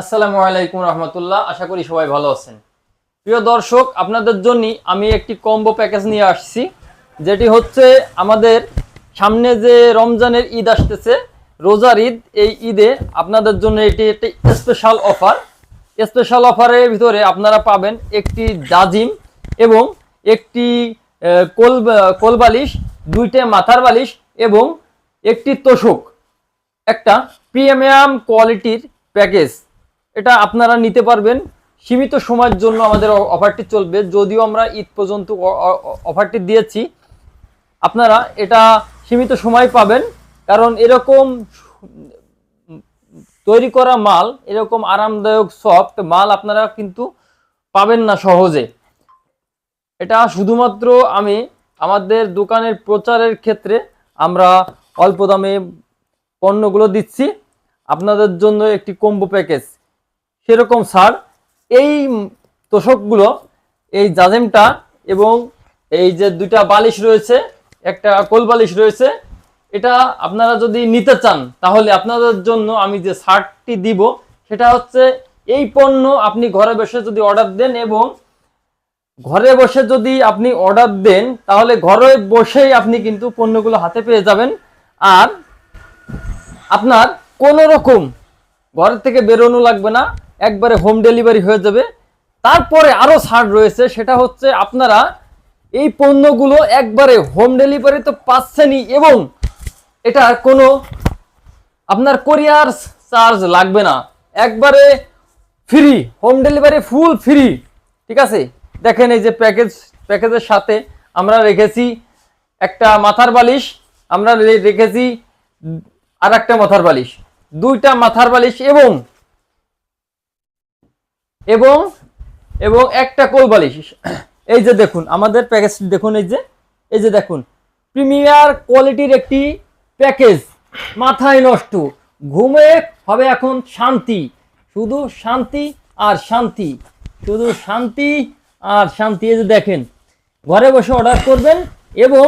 আসসালামু আলাইকুম রহমতুল্লাহ, আশা করি সবাই ভালো আছেন। প্রিয় দর্শক, আপনাদের জন্য আমি একটি কম্বো প্যাকেজ নিয়ে আসছি, যেটি হচ্ছে আমাদের সামনে যে রমজানের ঈদ আসতেছে, রোজার ঈদ, এই ঈদে আপনাদের জন্য এটি একটি স্পেশাল অফার স্পেশাল অফারের ভিতরে আপনারা পাবেন একটি জাজিম এবং একটি কোল কোল বালিশ দুইটা মাথার বালিশ এবং একটি তোষক। একটা প্রিমিয়াম কোয়ালিটির প্যাকেজ। এটা আপনারা নিতে পারবেন। সীমিত সময়ের জন্য আমাদের অফারটি চলবে। যদিও আমরা ঈদ পর্যন্ত অফারটি দিয়েছি। আপনারা এটা সীমিত সময় পাবেন। কারণ এরকম তৈরি করা মাল, এরকম আরামদায়ক সফট মাল আপনারা কিন্তু পাবেন না সহজে। এটা শুধুমাত্র আমি আমাদের দোকানের প্রচারের ক্ষেত্রে আমরা অল্প দামে পণ্যগুলো দিচ্ছি। আপনাদের জন্য একটি কম্বো প্যাকেজ সেরকম স্যার এই তোষকগুলো, এই জাজেমটা এবং এই যে দুইটা বালিশ রয়েছে, একটা কোল বালিশ রয়েছে, এটা আপনারা যদি নিতে চান, তাহলে আপনাদের জন্য আমি যে শার্টটি দিব, সেটা হচ্ছে এই পণ্য আপনি ঘরে বসে যদি অর্ডার দেন এবং ঘরে বসে যদি আপনি অর্ডার দেন, তাহলে ঘরে বসেই আপনি কিন্তু পণ্যগুলো হাতে পেয়ে যাবেন। আর আপনার কোনো রকম ঘর থেকে বেরোনো লাগবে না। একবারে হোম ডেলিভারি হয়ে যাবে। তারপরে আরও ছাড় রয়েছে, সেটা হচ্ছে আপনারা এই পণ্যগুলো একবারে হোম ডেলিভারি তো পাচ্ছেনই এবং এটার কোনো আপনার কোরিয়ার চার্জ লাগবে না। একবারে free home delivery full free ঠিক আছে? দেখেন এই যে প্যাকেজ প্যাকেজের সাথে আমরা রেখেছি একটা মাথার বালিশ, আমরা রেখেছি আর একটা মাথার বালিশ। দুইটা মাথার বালিশ এবং এবং এবং একটা কোল বালিশ এই যে দেখুন, আমাদের প্যাকেজ দেখুন, এই যে এই যে দেখুন প্রিমিয়ার কোয়ালিটির একটি প্যাকেজ মাথায় নষ্ট। ঘুমে হবে এখন শান্তি। শুধু শান্তি আর শান্তি। শুধু শান্তি আর শান্তি। এই যে দেখেন, ঘরে বসে অর্ডার করবেন এবং,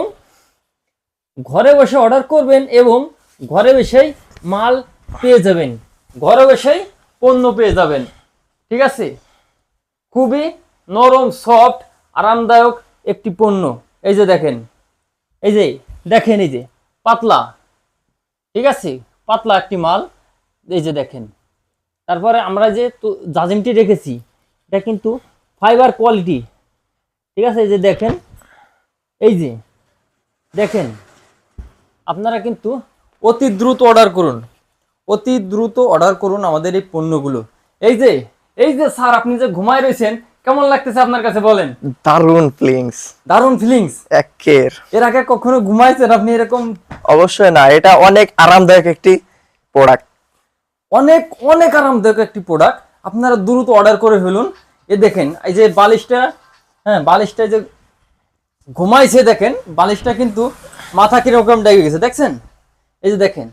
ঘরে বসে অর্ডার করবেন এবং ঘরে বসেই মাল পেয়ে যাবেন। ঘরে বসেই পণ্য পেয়ে যাবেন। ঠিক আছে? খুবই নরম সফট আরামদায়ক একটি পণ্য। এই যে দেখেন, এই যে, দেখেন এই যে, পাতলা। ঠিক আছে? পাতলা একটি মাল, এই যে দেখেন। তারপরে আমরা যে জাজিমটি রেখেছি, এটা কিন্তু ফাইবার কোয়ালিটি ঠিক আছে? এই যে দেখেন, এই যে, দেখেন। আপনারা কিন্তু অতি দ্রুত অর্ডার করুন। অতি দ্রুত অর্ডার করুন আমাদের এই পণ্যগুলো। এই যে এই যে স্যার আপনি যে ঘুমায় রয়েছেন কেমন লাগতেছে আপনার কাছে বলেন? দারুণ ফিলিংস দারুণ ফিলিংস একের। এর আগে কখনো ঘুমাইছেন আপনি এরকম? অবশ্যই না এটা অনেক আরামদায়ক একটি প্রোডাক্ট অনেক অনেক আরামদায়ক একটি প্রোডাক্ট আপনারা দ্রুত অর্ডার করে ফেলুন। এ দেখেন এই যে বালিশটা হ্যাঁ বালিশটা যে ঘুমাইছে দেখেন বালিশটা কিন্তু মাথা কীরকম ডেকে গেছে দেখছেন? এই যে দেখেন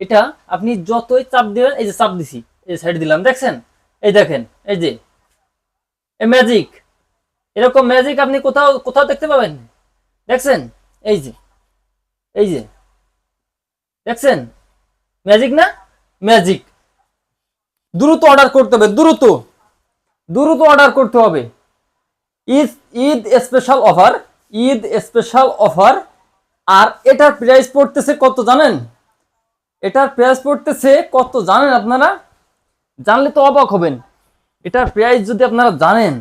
এটা আপনি যতই চাপ দিবেন এই যে চাপ দিছি এই সাইড দিলাম দেখছেন? এই দেখেন, এই যে ম্যাজিক এরকম ম্যাজিক আপনি কোথাও কোথাও দেখতে পাবেন। দেখছেন? এই যে এই যে, দেখছেন? ম্যাজিক না? ম্যাজিক দ্রুত অর্ডার করতে হবে, দ্রুত দ্রুত অর্ডার করতে হবে। Eid Eid special offer Eid special offer আর এটার প্রাইস পড়তেছে কত জানেন? এটার প্রাইস পড়তেছে কত জানেন আপনারা? জানলে তো অবাক হবেন। এটার প্রাইস যদি আপনারা জানেন,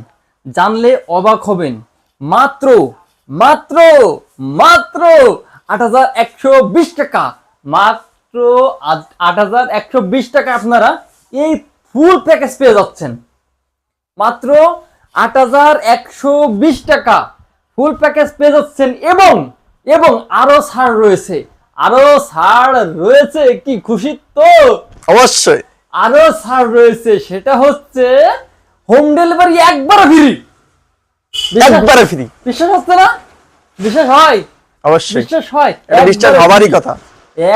জানলে অবাক হবেন। মাত্র মাত্র মাত্র আট হাজার একশো বিশ টাকা। মাত্র আট হাজার একশো বিশ টাকা আপনারা এই ফুল প্যাকেজ পেয়ে যাচ্ছেন। মাত্র আট হাজার একশো বিশ টাকা ফুল প্যাকেজ পেয়ে যাচ্ছেন এবং এবং আরও ছাড় রয়েছে। আরও ছাড় রয়েছে, কি খুশি তো? অবশ্যই। আরও ছাড় রয়েছে সেটা হচ্ছে হোম ডেলিভারি একবার ফ্রি একবারে ফ্রি বিশ্বাস হচ্ছে না? বিশ্বাস হয়? অবশ্যই। বিশ্বাস হয়? এটা বিশ্বাস হবারই কথা।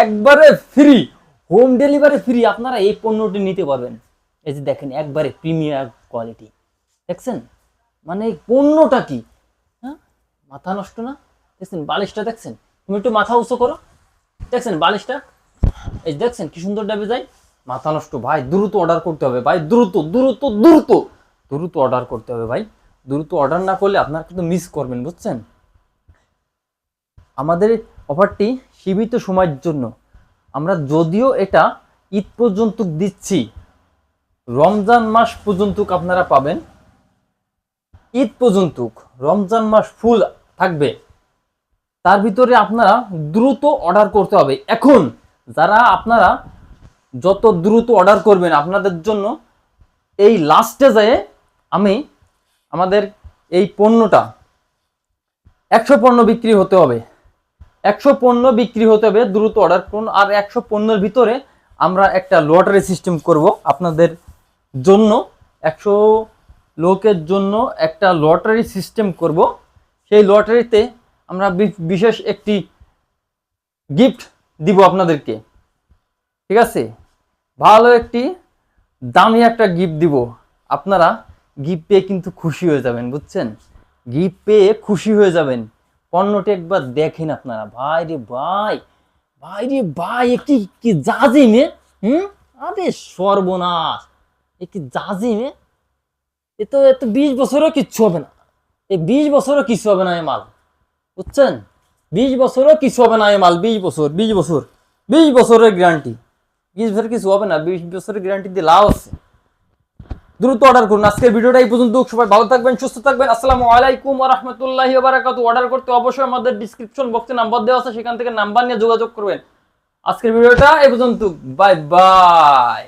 একবারে ফ্রি হোম ডেলিভারি ফ্রি আপনারা এই পণ্যটি নিতে পারবেন। এই যে দেখেন একবারে প্রিমিয়ার কোয়ালিটি দেখছেন? মানে এই পণ্যটা কি? হ্যাঁ? মাথা নষ্ট না? দেখছেন? বালিশটা দেখছেন? তুমি একটু মাথা উঁচু করো। দেখছেন? বালিশটা? এই দেখছেন? কি সুন্দর ডাবে যায়? মাথা নষ্ট ভাই, দ্রুত অর্ডার করতে হবে, ভাই, দ্রুত দ্রুত দ্রুত দ্রুত অর্ডার করতে হবে, ভাই। দ্রুত অর্ডার না করলে আপনারা কিন্তু মিস করবেন, বুঝছেন? আমাদের অফারটি সীমিত সময়ের জন্য। আমরা যদিও এটা ঈদ পর্যন্ত দিচ্ছি, রমজান মাস পর্যন্ত আপনারা পাবেন। ঈদ পর্যন্ত রমজান মাস ফুল থাকবে। তার ভিতরে আপনারা দ্রুত অর্ডার করতে হবে। এখন যারা আপনারা যত দ্রুত অর্ডার করবেন আপনাদের জন্য, এই লাস্টে যেয়ে আমি আমাদের এই পণ্যটা একশো পণ্য বিক্রি হতে হবে। একশো পণ্য বিক্রি হতে হবে দ্রুত অর্ডার করুন, আর একশো পণ্যের ভিতরে আমরা একটা লটারি সিস্টেম করব আপনাদের জন্য। একশো লোকের জন্য একটা লটারি সিস্টেম করব। সেই লটারিতে আমরা বিশেষ একটি গিফট দিব আপনাদেরকে। ঠিক আছে? ভালো একটি দামি একটা গিফট দিব। আপনারা গিফট পেয়ে কিন্তু খুশি হয়ে যাবেন, বুঝছেন? গিফট পেয়ে খুশি হয়ে যাবেন। পণ্যটি একবার দেখেন আপনারা। ভাই রে ভাই ভাই রে ভাই, এ কি কি জাজিমে হুম? আরে সর্বনাশ। এ কি জাজিমে এ? তো এ তো বিশ বছরও কিচ্ছু হবে না। এই বিশ বছরও কিছু হবে না এ মাল। বুঝছেন? বিশ বছরও কিছু হবে না এ মাল। বিশ বছর বিশ বছর, বিশ বছরের গ্যারান্টি বিশ বছর কিছু হবে না, বিশ বছরের গ্যারান্টি দিয়ে লাভ আছে। দ্রুত অর্ডার করুন। আজকের ভিডিওটা এই পর্যন্ত সবাই ভালো থাকবেন, সুস্থ থাকবেন। আসসালামু আলাইকুম রাহমাতুল্লাহি ওয়া বারাকাতুহু অর্ডার করতে অবশ্যই আমাদের ডিসক্রিপশন বক্সে নাম্বার দেওয়া আছে, সেখান থেকে নাম্বার নিয়ে যোগাযোগ করবেন। আজকের ভিডিওটা এই পর্যন্ত বাই বাই